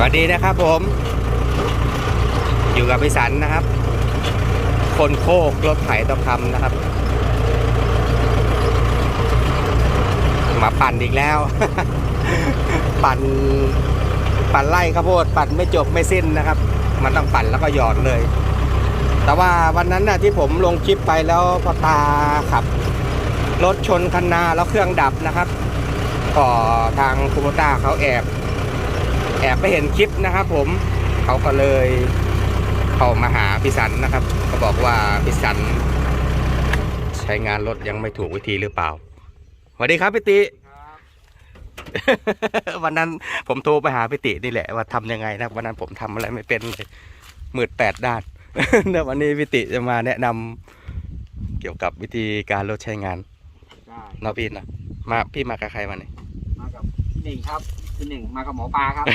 สวัสดีนะครับผม อยู่กับพิสันนะครับ คนโคกรถไถตะคำนะครับ มาปั่นอีกแล้ว ปั่นปั่นไล่ข้าวโพดปั่นไม่จบไม่สิ้นนะครับ มันต้องปั่นแล้วก็หยอดเลย แต่ว่าวันนั้นน่ะที่ผมลงคลิปไปแล้วพอตาขับ รถชนคันนาแล้วเครื่องดับนะครับ ก็ทางคูโบต้าเขาแอบ แอบไปเห็นคลิปนะครับผมเขาก็เลยเข้ามาหาพิสันนะครับเขาบอกว่าพิสัน ใช้งานรถยังไม่ถูกวิธีหรือเปล่าสวัสดีครับพี่ติวันนั้นผมโทรไปหาพิตินี่แหละว่าทำยังไงนะวันนั้นผมทำอะไรไม่เป็นเลยมืดแปดด้านเดี๋ยววันนี้พิติจะมาแนะนำเกี่ยวกับวิธีการรถใช้งานได้เนาะพี่นะมาพี่มากับใครมาเนี่ยมากับพี่หนึ่งครับ พี่หนึ่งมากับหมอปลาครับ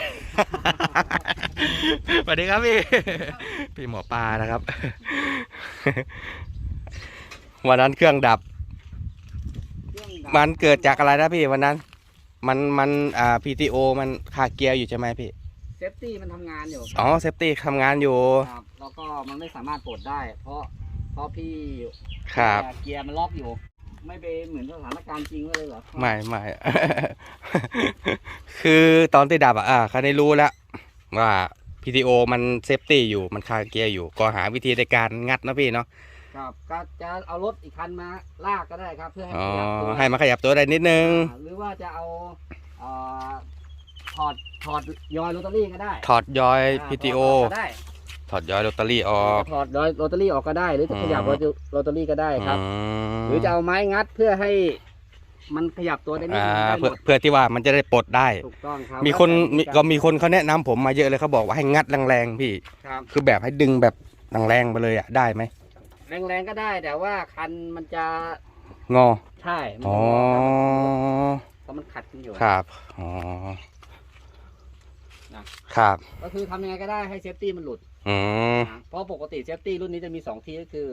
สวัสดีครับพี่ พี่หมอปลานะครับ วันนั้นเครื่องดับ มันเกิดจากอะไรนะพี่วันนั้น มันมันอ่า PTO มันคาเกียร์อยู่ใช่ไหมพี่ เซฟตี้มันทำงานอยู่อ๋อเซฟตี้ทำงานอยู่ ครับแล้วก็มันไม่สามารถปลดได้ เพราะเพราะพี่ครับ เกียร์มันล็อกอยู่ ไม่ไปเหมือนสถานการณ์จริงเลยเหรอไม่ไม่ คือตอนที่ดับอะอ่าเขาได้รู้แล้ว ว่า PTO มันเซฟตี้อยู่มันคาเกียร์อยู่ ก็หาวิธีในการงัดนะพี่เนาะครับก็จะเอารถอีกคันมาลากก็ได้ครับ เพื่อให้อ๋อขยับตัวให้มันขยับตัวได้นิดนึง อ่าหรือว่าจะเอาเอ่อถอดถอดยอยโรตารี่ก็ได้ถอดยอยา PTO ถอดก็ได้ถ อดยอยลอตเตอรี่ออก ถอดยอยโรตารี่ออกก็ได้ หรือจะขยับอืมโรตารี่ก็ได้ครับอืมหรือจะเอาไม้งัดเพื่อให้มันขยับตัวได้นิดอ่านึงได้หเพื่อมดเพื่อที่ว่ามันจะได้ปลดได้ ถูกต้องครับมีคนแล้วแต่มีก็มีคนเขาแนะนำผมมาเยอะเลยเขาบอกว่าให้งัดแรงๆพี่ ครับคือแบบให้ดึงแบบแรงๆไปเลยอะได้ไหมแรงๆก็ได้ แต่ว่าคันมันจะงอใช่มันอ๋อเพราะมันขัดกันอยู่ ครับอ๋อนะ ครับ ก็คือทำยังไงก็ได้ให้เซฟตี้มันหลุด อืมนะเพราะปกติเซฟตี้รุ่นนี้จะมีสองที่ก็คือ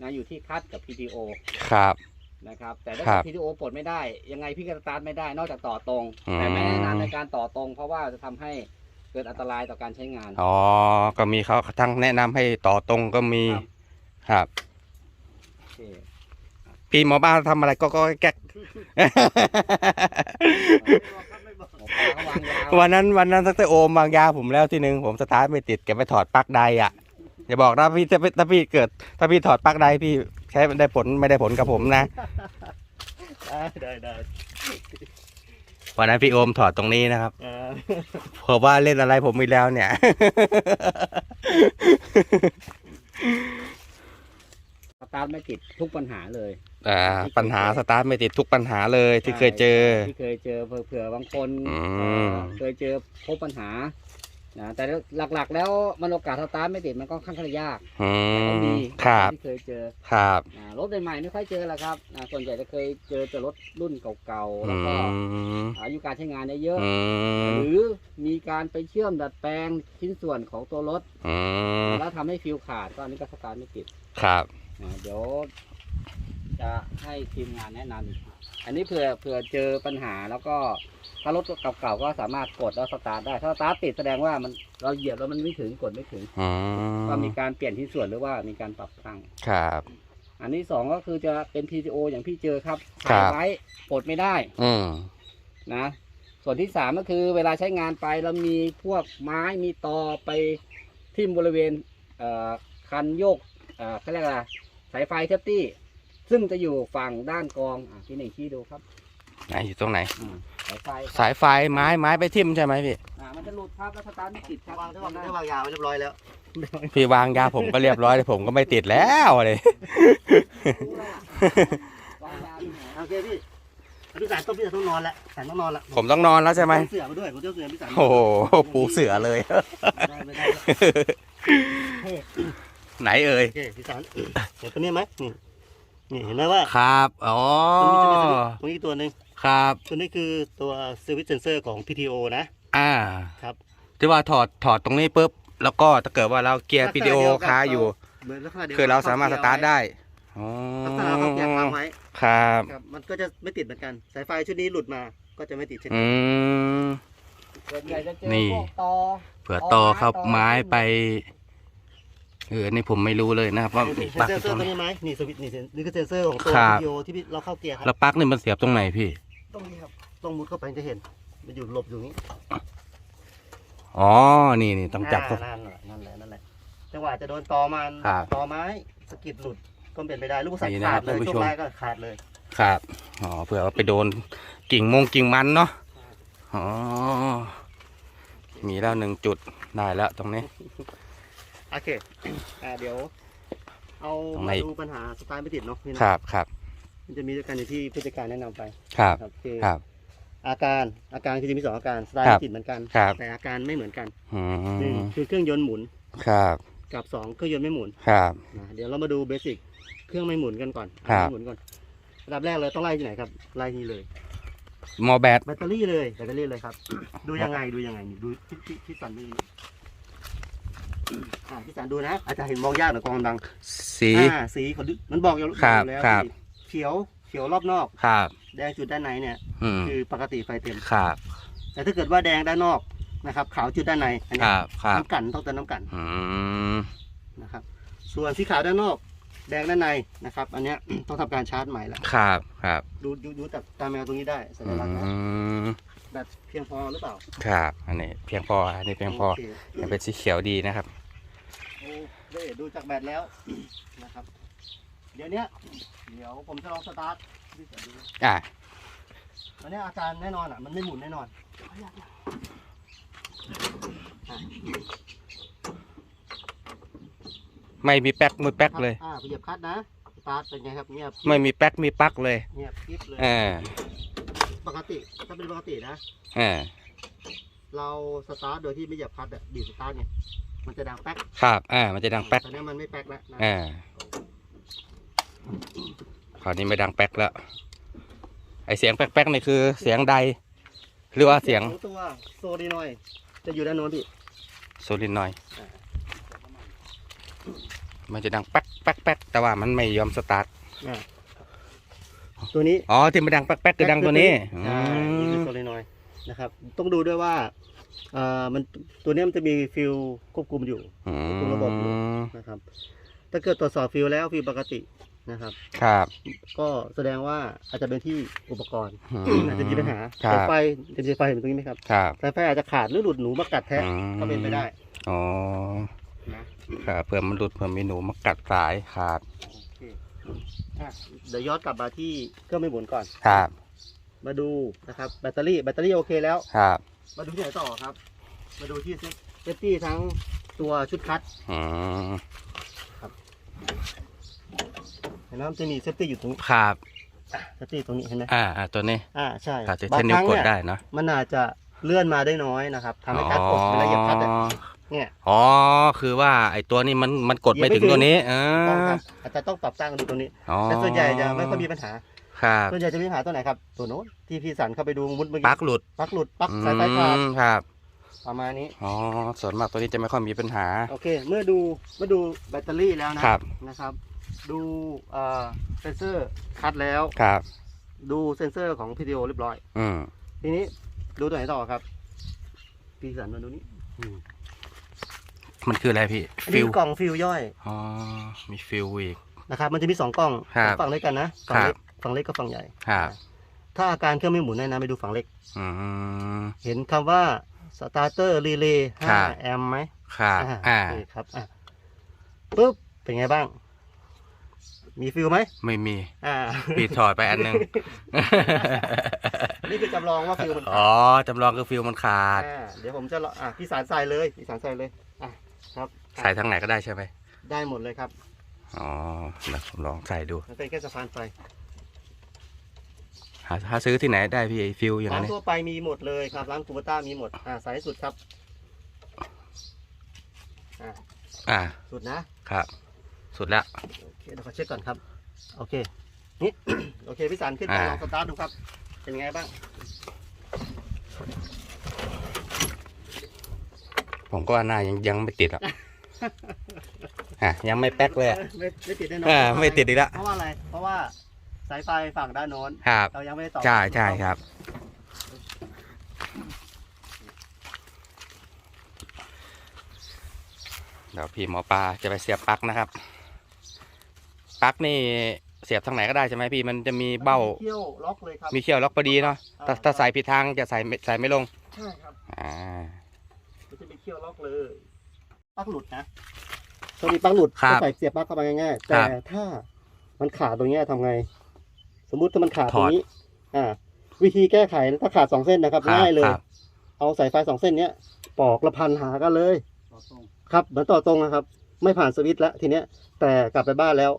นะอยู่ที่คัดกับ PTO ครับ นะครับ แต่ถ้าครับ PTO ปลดไม่ได้ ยังไงพี่ก็สตาร์ทไม่ได้นอกจากต่อตรงอืมแต่ไม่แนะนำในการต่อตรง เพราะว่าจะทำให้เกิดอันตรายต่อการใช้งาน อ๋อ ก็มีเขาทั้งแนะนำให้ต่อตรงก็มี ครับ ครับ โอเคพี่หมอบ้านทำอะไรก็ก็แก๊กหมอปลาก็ วางยาวันนั้นวันนั้นสักแต่โอมวางยาผมแล้วทีหนึ่งผมสตาร์ทไม่ติดแกไปถอดปลั๊กใดอะอย่าบอกนะพี่ถ้าถ้าพี่เกิด ถ้าพี่ถอดปลั๊กใดพี่ใช้ได้ผลไม่ได้ผลกับผมนะได้ได้วันนั้นพี่โอมถอดตรงนี้นะครับเออเพราะว่าเล่นอะไรผมอีกแล้วเนี่ยส ตาร์ทไม่ติดทุกปัญหาเลย อ่า ปัญหาสตาร์ทไม่ติดทุกปัญหาเลยที่เคยเจอ ที่เคยเจอเผื่อๆบางคนอืมเอ่อเคยเจอพบปัญหานะแต่หลักๆ แล้วมันโอกาสสตาร์ทไม่ติดมันก็ค่อนข้างยากอืแต่ก็ม มีครับ ที่เคยเจอครับอ่ารถใหม่ๆไม่ค่อยเจอหรอกครับอ่าส่วนใหญ่จะเคยเจอแต่รถรุ่นเก่าๆอืแล้วก็มอายุการใช้งานเนี่ยเยอะอืมหรือมีการไปเชื่อมดัดแปลงชิ้นส่วนของตัวรถ อืมแล้วทำให้ฟิวขาดก็อันนี้ก็สตาร์ทไม่ติด ครับอ่า เดี๋ยวจะให้ทีมงานแนะนำอันนี้เผื่อเผื่อเจอปัญหาแล้วก็ถ้ารถเก่าๆก็สามารถกดแล้วสตาร์ทได้ถ้าสตาร์ทติดแสดงว่ามันเราเหยียบแล้วมันไม่ถึงกดไม่ถึงอืมก็มีการเปลี่ยนที่ส่วนหรือว่ามีการปรับตั้ง ครับ อันที่สองก็คือจะเป็น PTO อย่างพี่เจอครับครัใส่บไว้ปลดไม่ได้อืมนะ ส่วนที่สามก็คือเวลาใช้งานไปแล้วมีพวกไม้มีตอไปทิ่มบริเวณเอ่อคันโยก เอ่อเขาเรียกอะไรสายไฟเซฟตี้ ซึ่งจะอยู่ฝั่งด้านกรองอะพี่หนึ่งชี้ดูครับไหนอยู่ตรงไหน อ่าสายไฟสายไฟไม้ไม้ไปทิ่มใช่ไหมพี่ อ่ามันจะหลุดครับแล้วสตาร์ทไม่ติดครับวางถ้าวางถ้าวางยาวไว้เรียบร้อยแล้วพี่วางยาผมก็เรียบร้อยเลยผมก็ไม่ติดแล้วเลย วางยาที่ไหนโอเคพี่พี่สารต้องพี่สารต้องนอนแล้วสารต้องนอนละผมต้องนอนแล้วใช่ไหม เสือมาด้วยผมเจ้าเสือพี่สารโอ้โหปูเสือเลย ไม่ได้ไม่ได้ ไหนเอ่ยโอเคพี่สารเห็นตัวนี้ไหมนี่นี่เห็นไหมว่าครับ อ๋อตรงนี้จะมีตัวหนึ่งครับ ตัวนี้คือตัวเซอร์วิสเซนเซอร์ของ PTO นะ อ่า ครับที่ว่าถอดถอดตรงนี้ปุ๊บ แล้วก็ถ้าเกิดว่าเราเกียร์ลักษณะ PTO เดียวกับค้าอยู่ เหมือนลักษณะเดียวคือเราสามารถสตาร์ทได้อ๋อลักษณะเขาเกียร์ค้างไว้ครับ ครับ มันก็จะไม่ติดเหมือนกัน สายไฟชุดนี้หลุดมา ก็จะไม่ติดเช่นอืกันม ส่วนใหญ่จะเจอนี่ พวกตอเผื่อต่อเข้าไม้ไป เออนี่ผมไม่รู้เลยนะครับว่านี่ปลั๊กเซอนยู่เซอตรงร์ตัวนี้นี้ไหมนี่สวิตช์นี่เซนนี่คือเซนเซอร์ของตัวครับวิดีโอที่เราเข้าเกียร์ครับแล้วปลั๊กนี่มันเสียบตรงไหนพี่ ตรงนี้ครับต้องมุดเข้าไปจะเห็น มันอยู่หลบอยู่นี้อ๋อ นี่นี่ต้องจับตรงอ่านั่นแหละนั่นแหละนั่นแหละจังหวะจะโดนตอมันครับตอไม้สะกิดหลุดก็เป็นไปได้ลูกสัตนี่ว์นะครัขาบดเลยท่านผู้ช่ชวมงแรกก็ขาดเลยครับอ๋อเผื่อว่าไปโดนกิ่งมงกิ่งมันเนาะอ๋อมีแล้วหนึ่งจุดได้แล้วตรงนี้ โอเคอ่าเดี๋ยว เอาตรงไหน มาดูปัญหาสตาร์ทไม่ติดเนาะนี่นะครับครับมันจะมีด้วยกันอย่างที่ผู้จัดการแนะนำไปครับครับคือครับ อาการอาการคือจะมีสองอาการสตาร์ทครับไม่ติดเหมือนกัน ครับ แต่อาการไม่เหมือนกันอืหนึ่งมคือเครื่องยนต์หมุนครับกับสองเครื่องยนต์ไม่หมุนครับ นะเดี๋ยวเรามาดูเบสิกเครื่องไม่หมุนกันก่อนครับไม่หมุนก่อนระดับแรกเลยต้องไล่ที่ไหนครับไล่นี่เลยหมอแบตแบตเตอรี่เลยแบตเตอรี่เลยครับ ดูยังไงดูยังไงนี่ดูที่ที่ที่สันดูนี่ อ่าที่สันดูนะ อาจจะเห็นมองยากหน่อยกองกำลังสี อ่าสีเขาดูมันบอกอยู่ครับอยู่แล้วครับสีเขียวเขียวรอบนอก ครับ แดงจุดด้านในเนี่ย อืมคือปกติไฟเต็ม ครับ แต่ถ้าเกิดว่าแดงด้านนอกนะครับขาวจุดด้านในอันคนี้รับ ครับ น้ำกันต้องเติมน้ำกันอืม นะครับ ส่วนสีขาวด้านนอก แดงด้านในนะครับ อันเนี้ย ต้องทำการชาร์จใหม่ละครับ ครับ ดูดูดูจากตาแมวตรงนี้ได้สัญอืลักษณ์นะม แบตเพียงพอหรือเปล่าครับ อันนี้เพียงพออันนี้เพียงพอโคยังเป็นสีเขียวดีนะครับ โอเคดูจากแบตแล้ว นะครับ เดี๋ยวเนี้ยเดี๋ยวผมจะลองสตาร์ทดูก่อนดูอ่าอันเนี้ยอาการแน่นอนอะ มันไม่หมุนแน่นอนไม่มีแป๊กมือแป๊กเลย อ่าเหยียบคลัดนะสตาร์ทเป็นไงครับเงียบไม่มีแป๊กมีปลั๊กเลยเงียบกริบเลยอ่า ปกติถ้าเป็นปกตินะ อ่าเราสตาร์ทโดยที่ไม่เหยียบคลัดอะบีบสตาร์ทเนี่ยมันจะดังแป๊กครับอ่ามันจะดังแป๊กตอนนี้มันไม่แป๊กแล้วนะอ่าคราวนี้ไม่ดังแป๊กแล้ว ไอเสียงแป๊กๆนี่คือเสียงใด หรือว่าเสียงของตัวโซดีนอยด์จะอยู่ด้านโน้นพี่ โซลินอยด์มันจะดังแป๊กแป๊กแป๊กแต่ว่ามันไม่ยอมสตาร์ท ตัวนี้อ๋อที่มันดังแป๊กแป๊กคือดังตัวนี้อืใช่นี่คือมโซลีนอยด์นะครับ ต้องดูด้วยว่าเอ่อมันตัวเนี้ยมันจะมีฟิลควบคุมอยู่ อืคุมระบบอยู่มนะครับ ถ้าเกิดตรวจสอบฟิลแล้วฟิลปกตินะครับ ครับก็แสดงว่าอาจจะเป็นที่อุปกรณ์อืมอาจจะมีปัญหาครัสายบไฟจะมีไฟเห็นตรงนี้ไหมครับครับ สายไฟอาจจะขาดหรือหลุดหนูมากัดแทะอืม ก็เป็นไปได้อ๋อนะครับเผื่อมันหลุดเผื่อมีหนูมากัดสายขาดโอเค อะเดี๋ยวย้อนกลับมาที่เครื่องไม่หมุนก่อน ครับมาดูนะครับแบตเตอรี่แบตเตอรี่โอเคแล้ว ครับมาดูที่ไหนต่อครับ มาดูที่เซฟตี้ทั้งตัวชุดคัดอืมเห็นไหมมันจะมีเซฟตี้อยู่ตรงนี้ครับเซฟตี้ตรงนี้เห็นไหมอ่าอ่าตัวนี้อ่าใช่อาจจะบางใช้นิ้วครั้งกดเนี่ยได้เนาะมันอาจจะเลื่อนมาได้น้อยนะครับทำให้คัดกดเวลาเหยียบคัดเนี่ยเนี่ยอ๋อ คือว่าไอตัวนี้มันมันกดไม่ถึงตัวนี้อ่าต้องครับอาจจะต้องปรับตั้งดูตรงนี้อ๋อแต่ส่วนใหญ่จะไม่ค่อยมีปัญหาครับส่วนใหญ่จะมีปัญหาตัวไหนครับ ตัวโน้นที่พี่สันเข้าไปดูมุดเมื่อปลั๊กี้กหลุดปลั๊กหลุดปลั๊กสายไฟขาดอืมครับ ประมาณนี้อ๋อส่วนมากตัวนี้จะไม่ค่อยมีปัญหา โอเค เมื่อดูเมื่อดูแบตเตอรี่แล้วนะครับนะครับ ดูเอ่อเซนเซอร์คัดแล้วครับ ดูเซนเซอร์ของพีดีโอเรียบร้อย อืมทีนี้ดูตัวไหนต่อครับ พี่สันมาดูนี้ มันคืออะไรพี่อันฟินี้วกล่องฟิลย่อยอ๋อมีฟิวอีก นะครับ มันจะมีสองกล่องครับฝั่งเล็กกันนะฝั่งเล็กฝั่งเล็กกับฝั่งใหญ่ ครับถ้าอาการเครื่องไม่หมุนแนะนำไปดูฝั่งเล็ก อืม เห็นคำว่า starter relay ครับ 5แอมป์ไหมครับอ่าอ่า โอเคครับอะปุ๊บเป็นไงบ้าง มีฟิลไหมไม่มีอ่า ปีถอดไปอันหนึง นี่คือจำลองว่าฟิลมันอ๋อจำลองคือฟิวมันขาด อ่าเดี๋ยวผมจะลองอะพี่สารใส่เลยพี่สารใส่เลยอะ ครับใส่ทางไหนก็ได้ใช่ไหมได้หมดเลยครับอ๋อเดี๋ยวผมลองใส่ดูมันเป็นแค่สะพานไฟหาหาซื้อที่ไหนได้พี่ไอ้ฟิวอย่างร้านั้นนเนี่ยทั่วไปมีหมดเลยครับร้านคูเบต้ามีหมดอ่าใส่ให้สุดครับอ่าอ่าสุดนะครับ สุดแล้ว โอเคเดี๋ยวขอเช็คก่อนครับ โอเคนี่ โอเคพี่สันขึ้นไปอ่า ลองสตาร์ทดูครับ เป็นไงบ้าง ผมก็ว่าหน้ายังยังไม่ติดหรอกอะยังไม่แป๊กเลยไม่ติดแน่นอนออไม่ติดอีกละเพราะว่าอะไร เพราะว่าสายไฟฝั่งด้านโน้นครับ เรายังไม่ต่อใช่ใช่ครับ เดี๋ยวพี่หมอปลาจะไปเสียบปลั๊กนะครับปลั๊กนี่เสียบทางไหนก็ได้ใช่ไหมพี่มันจะมีเบ้า เที่ยวล็อกเลยครับมีเขี้ยวล็อกพอดีเนาะถ้าถ้าใส่ผิดทางจะใส่ใส่ไม่ลง ใช่ครับ อ่า มันจะมีเขี้ยวล็อกเลยปลั๊กหลุดนะถ้ามีปลั๊กหลุดครับก็ใส่เสียบปลั๊กเข้าไปง่ายๆครัแต่บถ้ามันขาดตรงเนี้ยทำไง สมมุติถ้ามันขาดถตรอดงนี้ อ่า วิธีแก้ไขถ้าขาดสองเส้นนะครับครับง่ายเลย ครับ เอาสายไฟสองเส้นเนี้ยปอกและพันหากันเลย ต่อตรงครับเหมือนต่อตรงนะครับ ไม่ผ่านสวิตช์แล้วทีเนี้ย แต่กลับไปบ้านแล้ว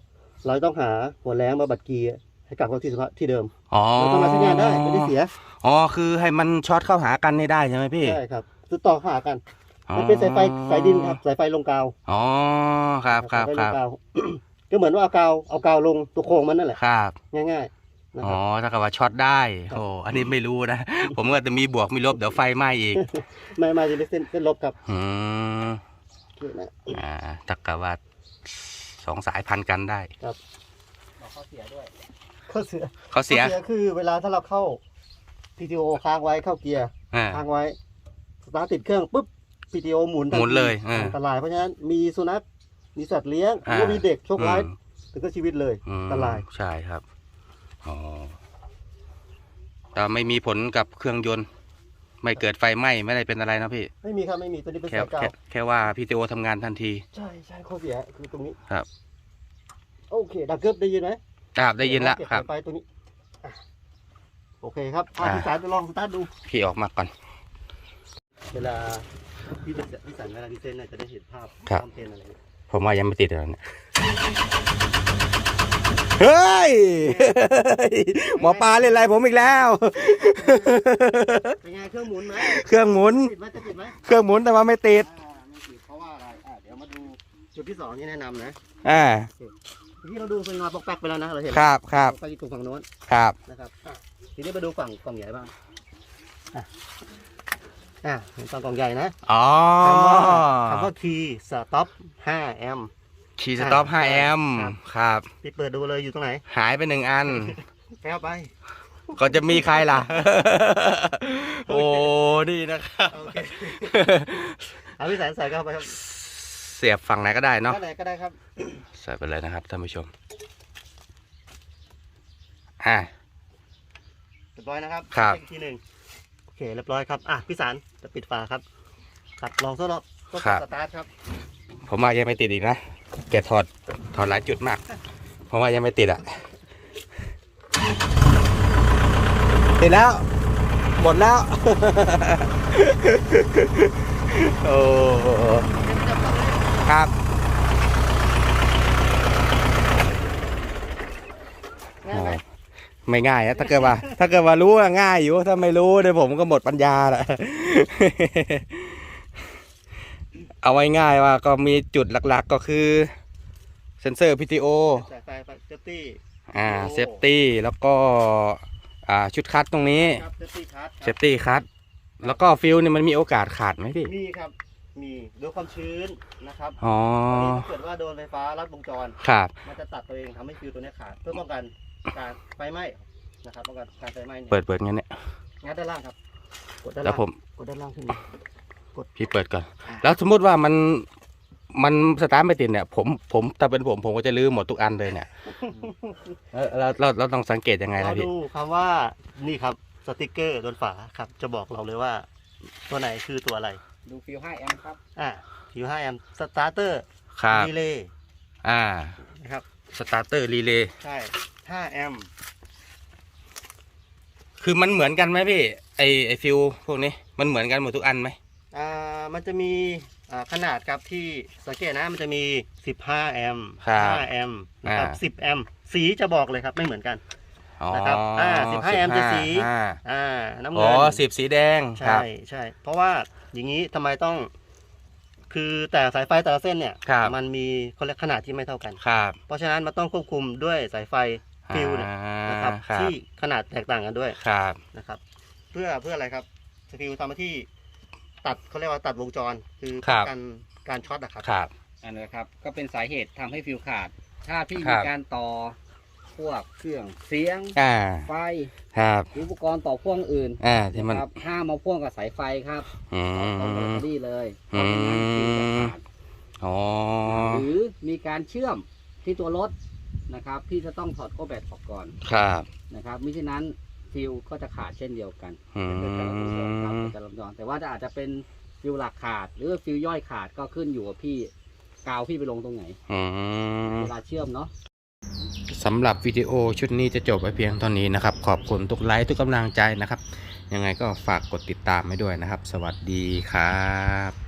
เราต้องหาหัวแรงมาบัดกีย์ให้กลับเข้าที่สภาพที่เดิมอ๋อเราต้องมาใช้งานได้ไม่ได้เสียอ๋อคือให้มันช็อตเข้าหากันให้ได้ใช่ไหมพี่ ใช่ครับ คือต่อหากันอ๋อมันเป็นสายไฟสายดินครับสายไฟลงกาวอ๋อครับครับสายไฟคลรับงกาวก็เหมือนว่าเอากาวเอากาวลงตัวโครงมันนั่นแหละครับง่ายๆนะคอ๋อรับถ้ากับว่าช็อตได้โอ้อันนี้ไม่รู้นะ ผมก็จะมีบวกมีลบเดี๋ยวไฟไหม้อีกไม่ไม่จะเป็นเส้นเส้นลบครับอืมโอเคนะอ่าถ้ากับว่าสองสายพันกันได้บอกข้อเสียด้วยข้อเสียเขาเสียข้อคือเวลาถ้าเราเข้า PTO ค้างไว้เข้าเกียร์อ่าค้างไว้ สตาร์ทติดเครื่องปุ๊บ PTO หมุนทันหมุนเลยทีอ่าอันตรายเพราะฉะนั้นมีสุนัขมีสัตว์เลี้ยงหรืออ่าว่ามีเด็กโชคร้ายอืม ถึงก็ชีวิตเลยอืมอันตราย ใช่ครับ อ๋อแต่ไม่มีผลกับเครื่องยนต์ ไม่เกิดไฟไหม้ไม่ได้เป็นอะไรนะพี่ ไม่มีครับไม่มีตัวนี้เป็นแค่สายกาวแค่แค่ว่าพีทีโอทำงานทันที ใช่ใช่ข้อเสียคือตรงนี้ครับ โอเคดังเกิบได้ยินไหมครับได้ยินแล้วเก็ครับสายไฟตัวนี้อะโอเคครับพาอ่าพี่สารไปลองสตาร์ทดู พี่ออกมาก่อน เวลาพี่จะพี่สันเวลาพี่เซนน่ะจะได้เห็นภาพครับ ความเป็นอะไรเนี่ยผมว่ายังไม่ติดเลยเนี่ยเฮ้ย หมอปลาเล่นอะไรผมอีกแล้ว เป็นไงเครื่องหมุนไหมเครื่องหมุน ติดไหมจะติดไหมเครื่องหมุนแต่ว่าไม่ติด อ่าไม่ติดเพราะว่าอะไรอ่าเดี๋ยวมาดูจุดที่สองที่แนะนำนะอ่า ที่เราดูเป็นงอนปอกแป๊กไปแล้วนะเราเห็นครับครับไปที่ตรงฝั่งโน้นครับ นะครับอะทีนี้มาดูฝั่งกล่องใหญ่บ้างอะ อะเห็นฝั่งกล่องใหญ่นะอ๋อคำว่าคำว่าคีย์สต็อป5แอมป์คีย์สต็อป5แอมป์ครับครับพี่เปิดดูเลยอยู่ตรงไหน หายไปหนึ่งอันแก้วไป ก็จะมีใครล่ะ โอ้นี่นะครับโอเคเอาพี่แสนใส่เข้าไปครับ เสียบฝั่งไหนก็ได้เนาะข้างไหนก็ได้ครับ ใส่ไปเลยนะครับท่านผู้ชมอ่าเรียบร้อยนะครับครับเช็อีกทีหนึ่งโอ เคเรียบร้อยครับอะพี่สารจะปิดฝาครับครับลองทดลองทดสอบสตาร์ทครับผมว่ายังไม่ติดอีกนะแกถอดถอดหลายจุดมาก ผมว่ายังไม่ติดอะ ติดแล้ว หมดแล้ว โอ้ครับ ง่ายไหม ไม่ง่ายอะถ้าเกิดว่า ถ้าเกิดว่ารู้อะง่ายอยู่ ถ้าไม่รู้เดี๋ยวผมก็หมดปัญญาแหละ เอาไว้ง่ายว่าก็มีจุดหลักๆก็คือเซนเซอร์ PTO สายไฟไฟเซฟตี้อ่า PTO เซฟตี้แล้วก็อ่าชุดคัดตรงนี้ครับเซฟตี้คัทเซฟตี้คัดแล้วก็ฟิลเนี่ยมันมีโอกาสขาดไหมพี่มีครับ มีด้วยความชื้นนะครับอ๋ออันนี้ถ้าเกิดว่าโดนไฟฟ้ารัดวงจร ครับ มันจะตัดตัวเองทำให้ฟิวตัวเนี้ยขาดเพื่อป้องกัน การไฟไหม้นะครับป้องกันการไฟไหม้เนี่ยเปิดเปิดงั้นเนี่ยงัดด้านล่างครับกดด้านแล้ล่าวงผมกดด้านล่างขึ้นพี่เปิดก่อนแล้วสมมุติว่ามันมันสตาร์ทไม่ติดเนี่ยผมผมถ้าเป็นผมผมก็จะลืมหมดทุกอันเลยเนี่ยเออเราเราเราต้องสังเกตยังไงเราล่ะพี่ดูคำว่านี่ครับสติกเกอร์โดนฝาครับ จะบอกเราเลยว่า ตัวไหนคือตัวอะไร ดูฟิล5แอมป์ครับอ่าฟิว5แอมป์สตาร์เตอร์ครับรีเลย์อ่านะครับ สตาร์เตอร์รีเลย์ใช่ 5แอมป์คือมันเหมือนกันไหมพี่ ไอไอฟิลพวกนี้มันเหมือนกันหมดทุกอันไหมอ่ามันจะมีอ่าขนาดครับที่สังเกตนะมันจะมี 15 แอมป์ครับ5แอมป์นะครับอ่า10 แอมป์สีจะบอกเลยครับไม่เหมือนกันอ๋อนะครับอ่า15 แอมป์จะสีอ่าอ่าน้ำอ๋เงิอนสิบสีแดงคใช่รับใช่เพราะว่าอย่างนี้ทำไมต้องคือแต่สายไฟแต่ละเส้นเนี่ยครับมันมีคนละขนาดที่ไม่เท่ากันครับเพราะฉะนั้นมันต้องควบคุมด้วยสายไฟ ฟิวเนี่ยอ่านะครับครับที่ขนาดแตกต่างกันด้วยครับนะครับ เพื่อเพื่ออะไรครับฟิวทำหน้าที่ตัดเขาเรียกว่าตัดวงจรคือครัป้บองกันการช็อตนะครับครับอันนี้ครับก็เป็นสาเหตุทำให้ฟิลขาด ถ้าพี่ครัมีบการต่อพวกเครื่องเสียงอ่าไฟครับหรืออุปกรณ์ต่อพ่วงอื่นอ่าที่มันนะครับห้ามมาพ่วงกับสายไฟครับอืต้องมเป็นดีเลยอืมเพราะไม่งั้นฟิลจะขาดอ๋อหรือมีการเชื่อมที่ตัวรถ นะครับ พี่จะต้องถอดโกแบตออกก่อนครับนะครับมิฉะนั้นฟิวก็จะขาดเช่นเดียวกันอืเกิดการระเบิดครับมเกิดการระเบิดแต่ว่าจะอาจจะเป็นฟิวหลักขาด หรือฟิวย่อยขาดก็ขึ้นอยู่กับพี่กาวพี่ไปลงตรงไหนอืม เวลาเชื่อมเนาะ สำหรับวิดีโอชุดนี้จะจบไปเพียงเท่านี้นะครับ ขอบคุณทุกไลค์ทุกกำลังใจนะครับ ยังไงก็ฝากกดติดตามให้ด้วยนะครับ สวัสดีครับ